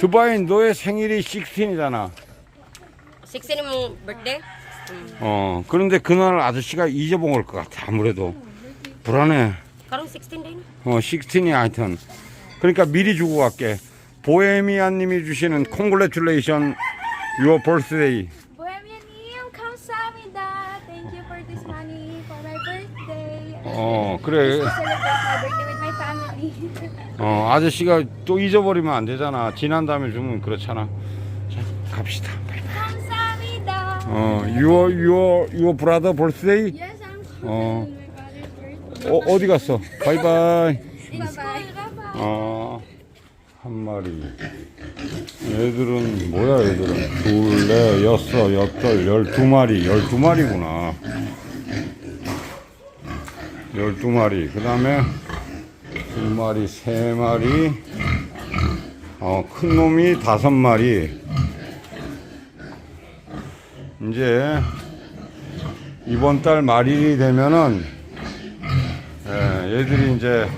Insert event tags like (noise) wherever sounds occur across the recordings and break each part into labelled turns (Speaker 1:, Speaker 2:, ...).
Speaker 1: 두바이 너의 생일이 16이잖아.
Speaker 2: 16 yung birthday?
Speaker 1: 어, 그런데 그날 아저씨가 잊어먹을 것 같아. 아무래도. 불안해.
Speaker 2: Karong 16 din.
Speaker 1: 어, 16이 하여튼. 그러니까 미리 주고 갈게. 보헤미안 님이 주시는 콩글레츄레이션 유어 birthday.
Speaker 3: Bohemianim, 감사합니다. Thank you for this money for my birthday.
Speaker 1: 어, 그래.
Speaker 3: To celebrate my birthday with my family.
Speaker 1: 어, 아저씨가 또 잊어버리면 안 되잖아. 지난 다음에 주면 그렇잖아. 자, 갑시다.
Speaker 3: 감사합니다.
Speaker 1: 어, your, your, your brother birthday?
Speaker 3: Yes, I'm
Speaker 1: 어,
Speaker 3: my father's birthday.
Speaker 1: 어, 어디 갔어? 바이바이.
Speaker 3: In school, bye-bye.
Speaker 1: 어, 한 마리. 얘들은, 뭐야, 얘들은. 둘, 넷, 여섯, 여덟, 열두 마리. 열두 마리구나. 열두 마리. 그 다음에, 두 마리, 세 마리. 어, 큰 놈이 다섯 마리. 이제, 이번 달 말일이 되면은, 예, 얘들이 이제,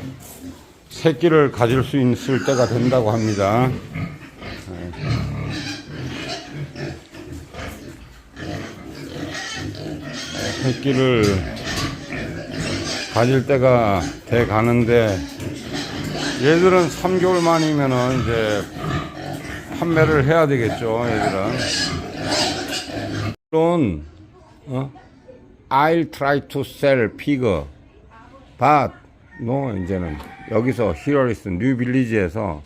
Speaker 1: 새끼를 가질 수 있을 때가 된다고 합니다. 네. 새끼를 가질 때가 돼 가는데 얘들은 3개월 만이면은 이제 판매를 해야 되겠죠, 얘들은. 물론 어? I'll try to sell pig, but no 이제는 여기서 new village에서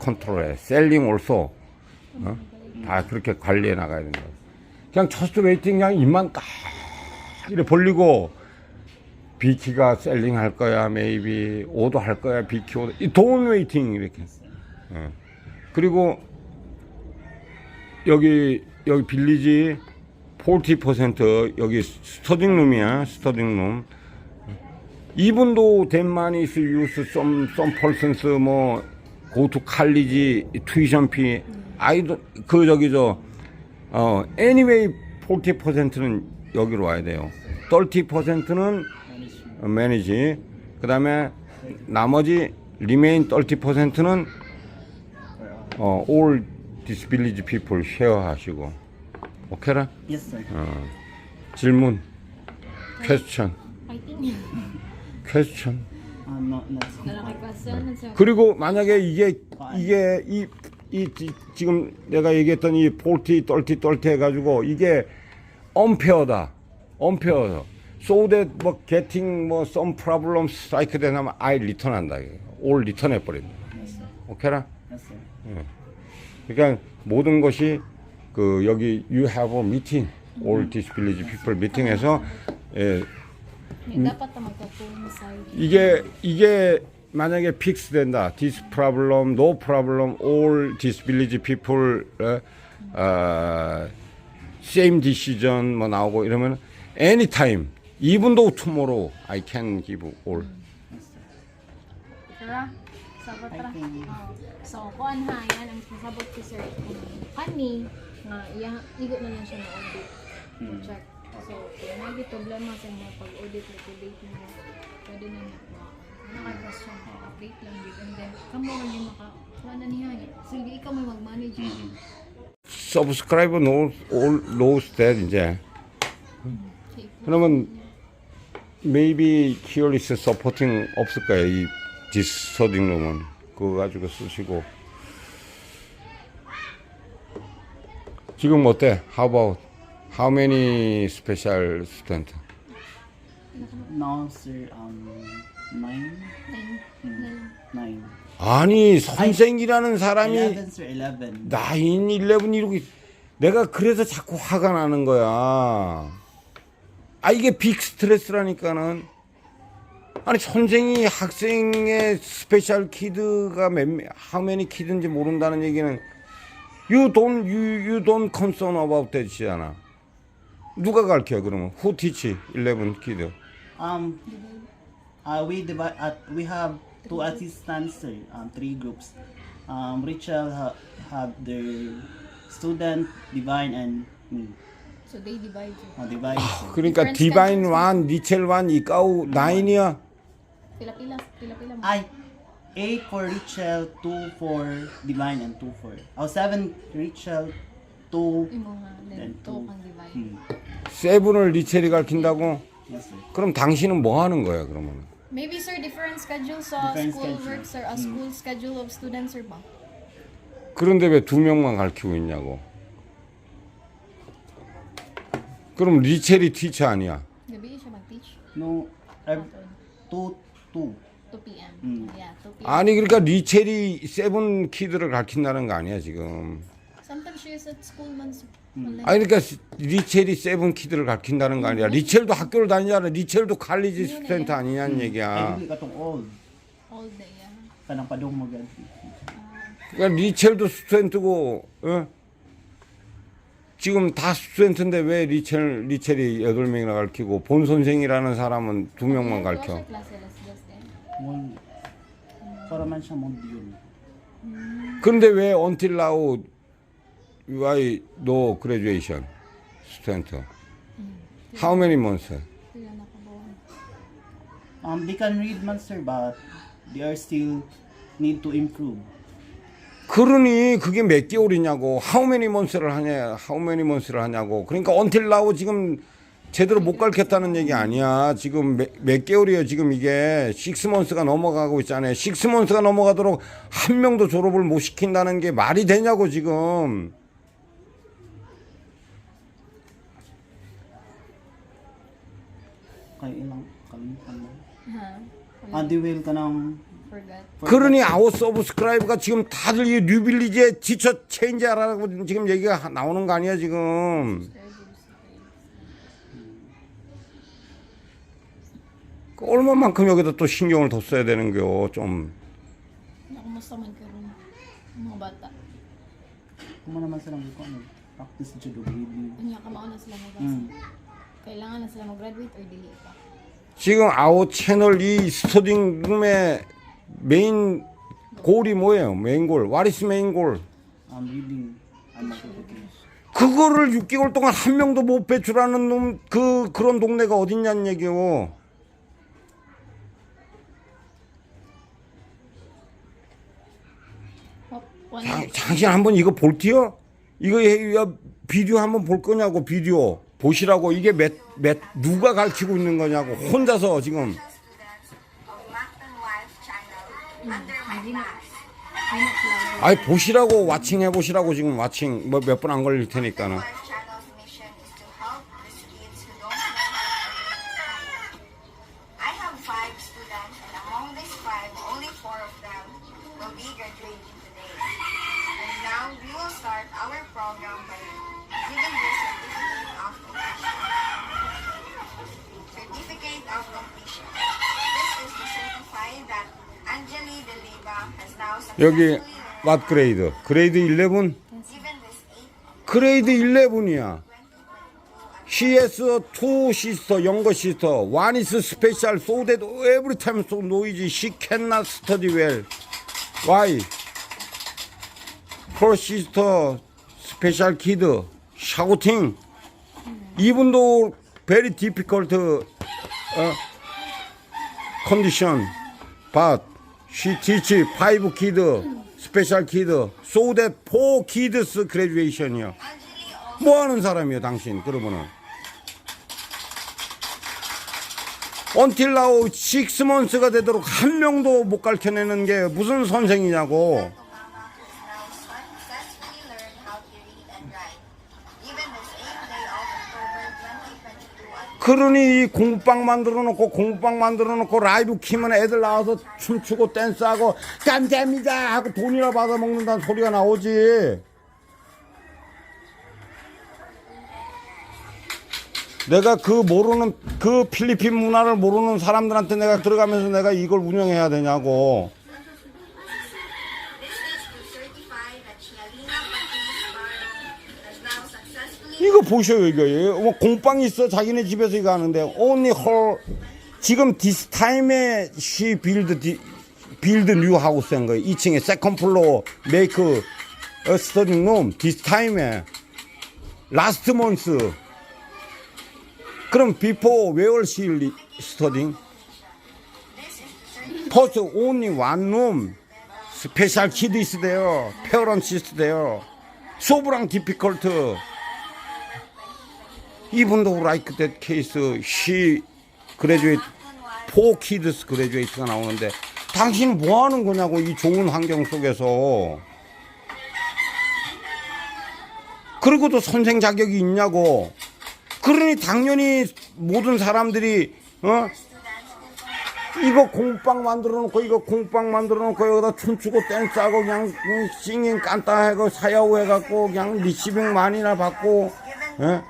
Speaker 1: 컨트롤해 selling also 어? 다 그렇게 관리해 나가야 된다. 그냥 저스트 웨이팅 그냥 입만 딱 이렇게 벌리고 비키가 셀링 할 거야 메이비 오도 할 거야 비키 오도. 돈 웨이팅 이렇게. 어. 그리고 여기 여기 빌리지 40% 여기 스터딩룸이야 스터딩룸. 이분도 덴마니스 유스 썸, 썸 펄슨스 뭐 고투 칼리지 투이션 피 아이도 그 저기 저어 anyway 40%는 여기로 와야 돼요. 30%는 매니지. 그 다음에 나머지 remain 30%는 어 all disability people share 하시고. 오케이라?
Speaker 4: Yes, sir.
Speaker 1: 어. 질문. 퀘스천. 퀘스천.
Speaker 4: No.
Speaker 1: 그리고 만약에 이게 이게 이, 이 지- 지금 내가 얘기했던 이 폴티 떨티 떨티 해가지고 이게 언페어다 언페어 so that 뭐 getting 뭐 some problems like that 하면 I return 한다 올 리턴 해버린다. 오케이라
Speaker 4: sir.
Speaker 1: 그러니까 모든 것이 그 여기 you have a meeting all disability people meeting에서 예. 이게 이게 만약에 픽스 된다. This problem, no problem, all disability people 어, 어, same decision 뭐 나오고 이러면 anytime, even though tomorrow I can give all.
Speaker 3: Tara. Sabot tara.
Speaker 4: Fighting.
Speaker 3: Oh. So, kuan ha, yan ang sasabot si Sir Kani nga iya igo na lang siya na audit.
Speaker 4: Hmm.
Speaker 3: Check. So, kung may problema sa mga pag-audit, liquidate mo, pwede na niya ma naka-question, update lang yun. And then, kamo man yung maka, wala na niya. Sige, ikaw may mag-manage.
Speaker 1: Subscribe knows all knows that 이제. 그러면 maybe here is supporting 없을 거예요. 이 this studying room은 그거 가지고 쓰시고. 지금 어때? How about how many special student?
Speaker 4: Now, sir, um, nine?
Speaker 3: Nine.
Speaker 4: Nine.
Speaker 1: 아니 선생이라는 사람이
Speaker 4: Eleven, sir, eleven.
Speaker 1: 나인 11 이러고 내가 그래서 자꾸 화가 나는 거야. 아 이게 빅 스트레스라니까는. 아니 선생이 학생의 스페셜 키드가 몇 how many 키드인지 모른다는 얘기는 you don't you, you don't concern about that이잖아. 누가 가르쳐 그러면 who teach 11 키드?
Speaker 4: Um, uh, we divide. Uh, we have two assistants, sir. Um, three groups. Um, Rachel ha- have their student, Divine, and me.
Speaker 3: So, they divide you.
Speaker 4: Uh, divine. sir.
Speaker 1: 그러니까
Speaker 3: Different
Speaker 1: 디바인
Speaker 3: standards.
Speaker 1: 원, 니첼 원, 이까우 나인이야.
Speaker 3: Pila-pila, pila-pila mo.
Speaker 4: Ay, eight for Rachel, two for Divine, and two for oh seven Rachel, two
Speaker 3: Imo nga, then
Speaker 4: then
Speaker 3: to
Speaker 4: two.
Speaker 3: kang divide.
Speaker 4: Hmm.
Speaker 1: 세븐을 리첼이 가르친다고?
Speaker 4: Yes sir.
Speaker 1: 그럼 당신은 뭐 하는 거야 그러면?
Speaker 3: Maybe sir, different schedule sa
Speaker 4: Different
Speaker 3: school
Speaker 4: schedule.
Speaker 3: work sir, a school schedule of students sir ba?
Speaker 1: 그런데 왜 두 명만 가르치고 있냐고? 그럼 리첼이 티처 아니야?
Speaker 3: Gabi siya mag-teach.
Speaker 4: No, ev- two two.
Speaker 3: 2 p.m.
Speaker 4: Mm.
Speaker 3: Yeah, 2 p.m.
Speaker 1: 아니 그러니까 리첼이 세븐 키드를 가르친다는 거 아니야 지금?
Speaker 3: Sometimes she is at school sir. Online.
Speaker 1: 아니 그러니까 리첼이 세븐 키드를 가르친다는 거 아니야? 리첼도 학교를 다니잖아. 리첼도 칼리지 스튜던트 아니냐는
Speaker 4: Ay
Speaker 1: 얘기야.
Speaker 4: ka tong old.
Speaker 3: All day, yeah.
Speaker 4: Kanang padung mo gad.
Speaker 1: 그러니까 리첼도 스튜던트고, 어? 지금 다 스튜던트인데 왜 리첼 리첼이 여덟 명이나 가르치고 본 선생이라는 사람은 두 명만 가르쳐?
Speaker 3: Closer klase las just eh.
Speaker 4: One. Para man siya module.
Speaker 1: 그런데 왜 until now why no graduation student? How many months?
Speaker 3: Pila na ka ba?
Speaker 4: Um, they can read man sir, but they are still need to improve.
Speaker 1: 그러니 그게 몇 개월이냐고 how many months를 하냐 how many months를 하냐고 그러니까 until now 지금 제대로 못 가르쳤다는 얘기 아니야 지금 몇, 몇 개월이에요 지금 이게 6 months가 넘어가고 있잖아요 6 months가 넘어가도록 한 명도 졸업을 못 시킨다는 게 말이 되냐고 지금
Speaker 4: Kay ilang.
Speaker 3: Ha?
Speaker 4: Ah,
Speaker 3: Forgot.
Speaker 1: 그러니 아웃 서브스크라이브가 지금 다들 이 뉴빌리지에 지쳐 체인지하라고 지금 얘기가 하- 나오는 거 아니야 지금 그 얼마만큼 여기다 또 신경을 뒀어야 되는 거요 좀
Speaker 4: naman silang practice
Speaker 3: ka mauna sila
Speaker 4: Mm.
Speaker 3: Kailangan na sila mag-graduate or dili pa?
Speaker 1: 지금 아웃 채널 이 스터딩 룸의 메인 골이 뭐예요? 메인 골. What is 메인 골
Speaker 4: Um, reading and certification.
Speaker 1: 그거를 6개월 동안 한 명도 못 배출하는 놈 그 그런 동네가 어딨냐는 얘기요?
Speaker 3: One
Speaker 1: 자, 당신 한번 이거 볼게요? 이거 해- 야, 비디오 한번 볼 거냐고 비디오. 보시라고. 이게 몇, 몇 누가 가르치고 있는 거냐고. 혼자서 지금 아니 보시라고 와칭 해보시라고 지금 와칭 뭐 몇 분 안 걸릴 테니까는
Speaker 5: Wife channel's mission is to help these kids who don't know how to read. I have five students, and among these five, only four of them will be graduating today. And now we will start our program by giving their certificate of completion. Certificate of completion. This is to certify that Anjali De Leva has now
Speaker 1: 여기 왓 그레이드 그레이드 11
Speaker 5: given this eight
Speaker 1: 그레이드 11이야 She has two sister, younger sister. One is special, so that every time so noisy, she cannot study well. Why? Her sister, special kid, shouting. Even though very difficult uh, condition, but five kid, special kid, so that four kids graduation이야. 뭐 하는 사람이에요, 당신? 그러면은. until now 6 months가 되도록 한 명도 못 가르쳐내는 게 무슨 선생이냐고.
Speaker 5: Mama has now successfully learned how to read and write. Even this 8th day of October 2022 at
Speaker 1: 그러니 이 공부방 만들어 놓고 공부방 만들어 놓고 라이브 키면 애들 나와서 춤추고 댄스하고 감사합니다 하고 돈이나 받아 먹는다는 소리가 나오지. 내가 그 모르는 그 필리핀 문화를 모르는 사람들한테 내가 들어가면서 내가 이걸 운영해야 되냐고.
Speaker 5: This is to certify that Shalina Patrice Barrow has now successfully
Speaker 1: 이거 보셔요 이거 뭐 공빵 있어 자기네 집에서 이거 하는데 only her 지금 this time에 she build the, build new house 한 거예요 2층에 second floor make a study room this time에 last month 그럼 before where she studying Post only one room. Is there. Parents is there. 소브랑 though like that case, she graduate, four kids graduate가 나오는데 당신 뭐 하는 거냐고 이 좋은 환경 속에서. 그리고도 선생 자격이 있냐고. 그러니 당연히 모든 사람들이 어 이거 공빵 만들어 놓고 이거 공빵 만들어 놓고 여기다 춤추고 댄스하고 그냥 그냥 싱잉 깐따하고 사야우 해갖고 그냥 리시빙 많이나 받고 예?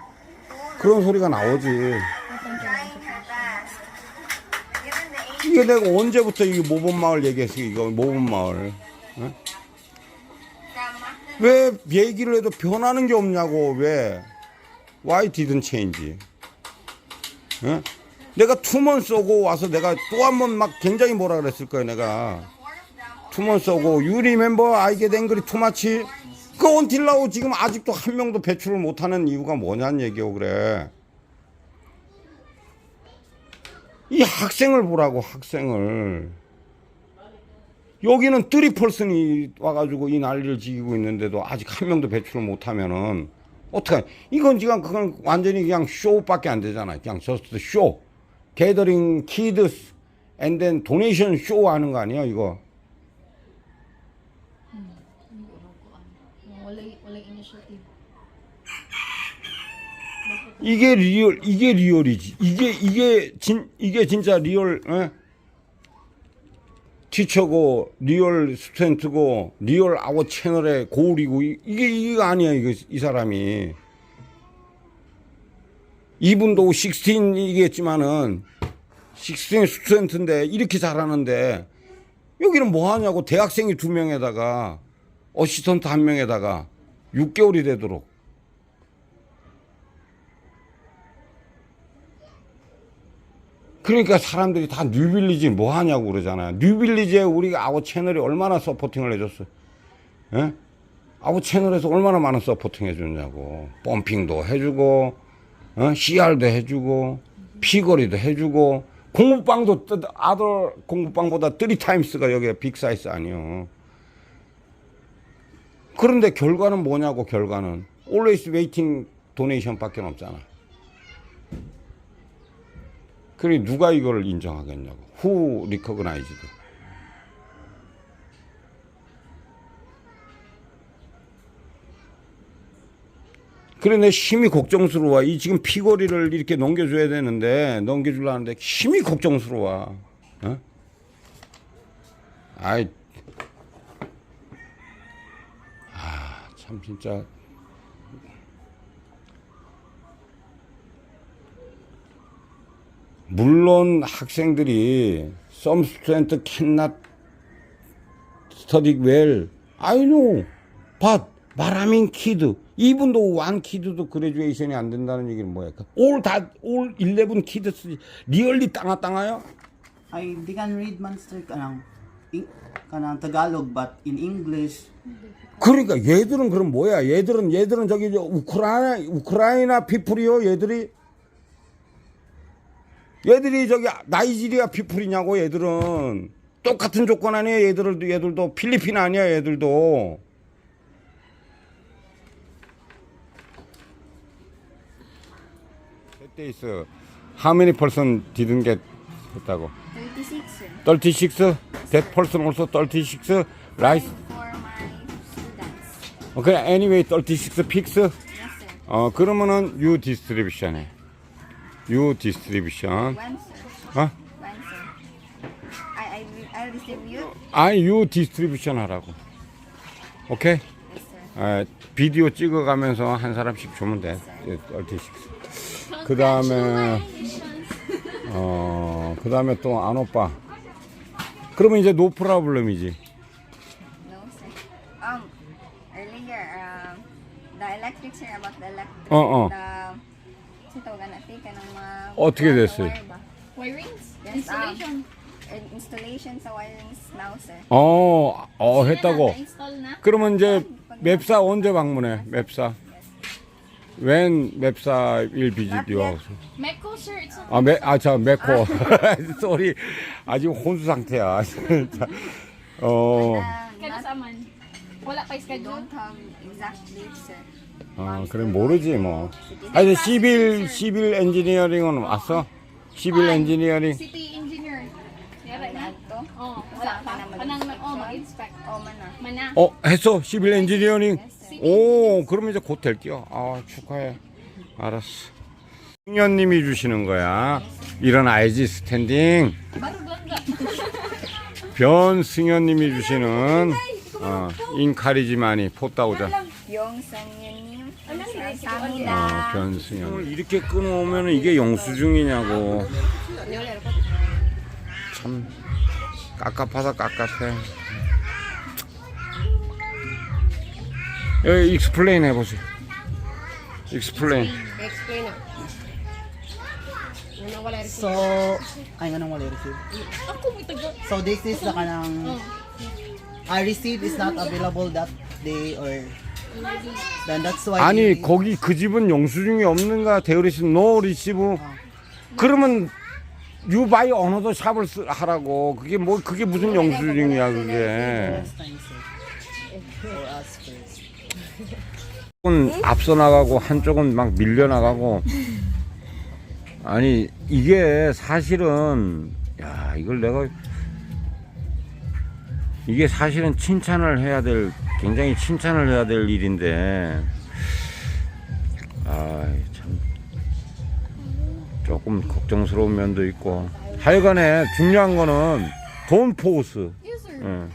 Speaker 1: 그런 소리가 나오지. 이게 내가 언제부터 이 모범마을 얘기했어 이거 모범마을?
Speaker 5: from
Speaker 1: 왜 얘기를 해도 변하는 게 없냐고 왜? Why didn't change? 예? 내가 투먼 쏘고 와서 내가 또 한 번 막 굉장히 뭐라 그랬을 거야 내가. 투먼 쏘고 remember I get angry too much 그 언틸라고 지금 아직도 한 명도 배출을 못하는 이유가 뭐냐는 얘기고 그래. 이 학생을 보라고 학생을. 여기는 뜨리펄슨이 와가지고 이 난리를 지기고 있는데도 아직 한 명도 배출을 못하면은 어떡해 이건 지금 그건 완전히 그냥 쇼밖에 안 되잖아. 그냥 저스트 쇼 게더링 키드스 앤덴 도네이션 쇼 하는 거 아니야 이거 이게 리얼 이게 리얼이지. 이게 이게 진 이게 진짜 리얼 어? 티처고 리얼 스튜던트고 리얼 아워 채널의 고울이고 이- 이게 이게 아니야 이거 이 사람이. 이분도 16이겠지만은 16 스튜던트인데 이렇게 잘하는데 여기는 뭐 하냐고 대학생이 두 명에다가 어시스턴트 한 명에다가 6개월이 되도록 그러니까 사람들이 다 뉴빌리지 뭐 하냐고 그러잖아요. 뉴빌리지에 우리가 아우 채널이 얼마나 서포팅을 해줬어. 예? 아우 채널에서 얼마나 많은 서포팅 해줬냐고. 펌핑도 해주고, 어? CR도 해주고, 피거리도 해주고, 공부방도 뜨- 아들 공부방보다 3타임스가 여기 빅 사이즈 아니요. 그런데 결과는 뭐냐고 결과는 always waiting donation 밖에 없잖아. 그래 누가 이걸 인정하겠냐고. Who recognized? 그래 내 힘이 걱정스러워. 이 지금 피거리를 이렇게 넘겨줘야 되는데 넘겨주려는데 힘이 걱정스러워. 어? 아이, 아, 참 진짜. 물론 학생들이 some student cannot study well. I know. But 마라민 키드 이분도 완 키드도 그레듀에이션이 안 된다는 얘기는 뭐야? 올다올 11 키드스 리얼리 땅아 땅아요?
Speaker 4: I they can read monster kanang ing, kanang Tagalog but in English
Speaker 1: 그러니까 얘들은 그럼 뭐야? 얘들은 얘들은 저기 저 우크라이나 우크라이나 피플이요. 얘들이 얘들이 저기 나이지리아 피플이냐고 얘들은 똑같은 조건 아니에요. 얘들도 얘들도 필리핀 아니야. 얘들도 days, how many person didn't get 했다고?
Speaker 5: 36, sir.
Speaker 1: 36? That person also 36? Right?
Speaker 5: For my students.
Speaker 1: Okay, anyway, 36 picks?
Speaker 5: Yes, sir.
Speaker 1: 어, 그러면은 U distribution 해. U distribution.
Speaker 5: When, sir?
Speaker 1: 어?
Speaker 5: When, sir? I, I, I distribute?
Speaker 1: 아니, U distribution 하라고. 오케이?
Speaker 5: Yes, sir.
Speaker 1: 아, 비디오 찍어가면서 한 사람씩 주면 돼. 36. 그 다음에, 어, 그 다음에 또 안 오빠. 그러면 이제 노 프라블럼이지.
Speaker 5: No, sir. Um, earlier, um, the electric, sir, about the electric.
Speaker 1: 어, 어.
Speaker 5: The, ka ng mga...
Speaker 1: 어떻게 됐어요?
Speaker 3: Wirings?
Speaker 5: Yes,
Speaker 3: Installation?
Speaker 5: In- installation sa wirings now, sir.
Speaker 1: 어, 어, 했다고.
Speaker 3: Na-install na?
Speaker 1: 그러면 이제 맵사 언제 방문해? 맵사. when website will visit you?
Speaker 3: Mecco, sir, it's not
Speaker 1: 아, 메, 아, 저, 메코. 쏘리. 아직 혼수 상태야. 자, 어,
Speaker 3: Kaya sa aman. Wala pa schedule.
Speaker 5: Don't have exact date, sir.
Speaker 1: 어, 그래, 모르지, 뭐. 아니, 시빌, 시빌 엔지니어링은 왔어? 시빌 엔지니어링?
Speaker 3: City engineer. Yara na.
Speaker 5: Ito?
Speaker 3: Oh, wala pa. Kanang nag oh, mag-inspect.
Speaker 5: Oh, mana.
Speaker 3: Mana.
Speaker 1: 어, 했어? 시빌 엔지니어링? 오, 그러면 이제 곧 될게요. 아, 축하해. 알았어. 승현님이 주시는 거야. 일어나야지, 스탠딩. (laughs) 변승현님이 주시는, 어, 인카리지마니, 포따오자.
Speaker 5: Yung.
Speaker 1: 어,
Speaker 5: Samida.
Speaker 1: 변승현. 이렇게 끊어오면 이게 영수증이냐고. 참, 깝깝하다, 깝깝해. 여기 익스플레인 해보세요. 익스플레인.
Speaker 2: Explain na. Ano wala rin.
Speaker 4: So, ay nga nang wala receive.
Speaker 3: Ako may taga.
Speaker 4: So this is the kanang I receive is not available that day or then that's why
Speaker 1: 아니 거기 그 집은 영수증이 없는가 데어리시 노 리시브 그러면 유바이 언어도 샵을 쓰, 하라고 그게 뭐 그게 무슨 영수증이야 그게
Speaker 4: Last time, sir. For us first.
Speaker 1: 한쪽은 앞서 나가고 한쪽은 막 밀려 나가고 아니 이게 사실은 야 이걸 내가 이게 사실은 칭찬을 해야 될 굉장히 칭찬을 해야 될 일인데 아참 조금 걱정스러운 면도 있고 하여간에 중요한 거는 돈 포스
Speaker 3: Yes, sir.
Speaker 1: 예.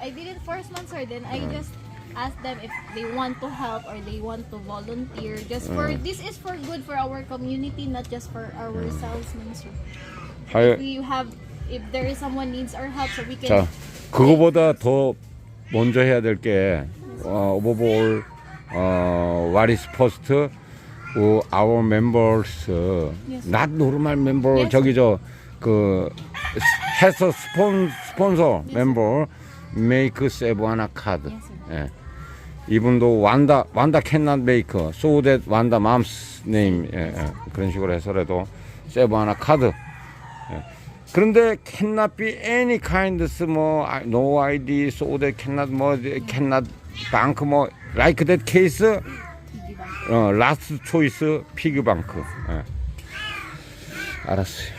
Speaker 3: I did it first month, sir. Then I just asked them if they want to help or they want to volunteer. Just for this is for good for our community, not just for ourselves, man, sir.
Speaker 1: 하여,
Speaker 3: We have if there is someone needs our help, so we can.
Speaker 1: 자, 그거보다 더 먼저 해야 될 게, 어, above all, 어, what is first, uh, our members, uh,
Speaker 3: Yes.
Speaker 1: not normal member,
Speaker 3: Yes.
Speaker 1: 저기 저, 그, has a spon, sponsor member, make save 하나 카드.
Speaker 3: Yes.
Speaker 1: 예. 이분도 완다, 완다 cannot make, so that 완다 mom's name, 예, 예. 그런 식으로 해서라도 세브 하나 카드. 예. 그런데 cannot be any kind 뭐 no ID so that cannot 뭐 cannot bank 뭐 like that case 어 last choice 피그 방크 예. 알았어요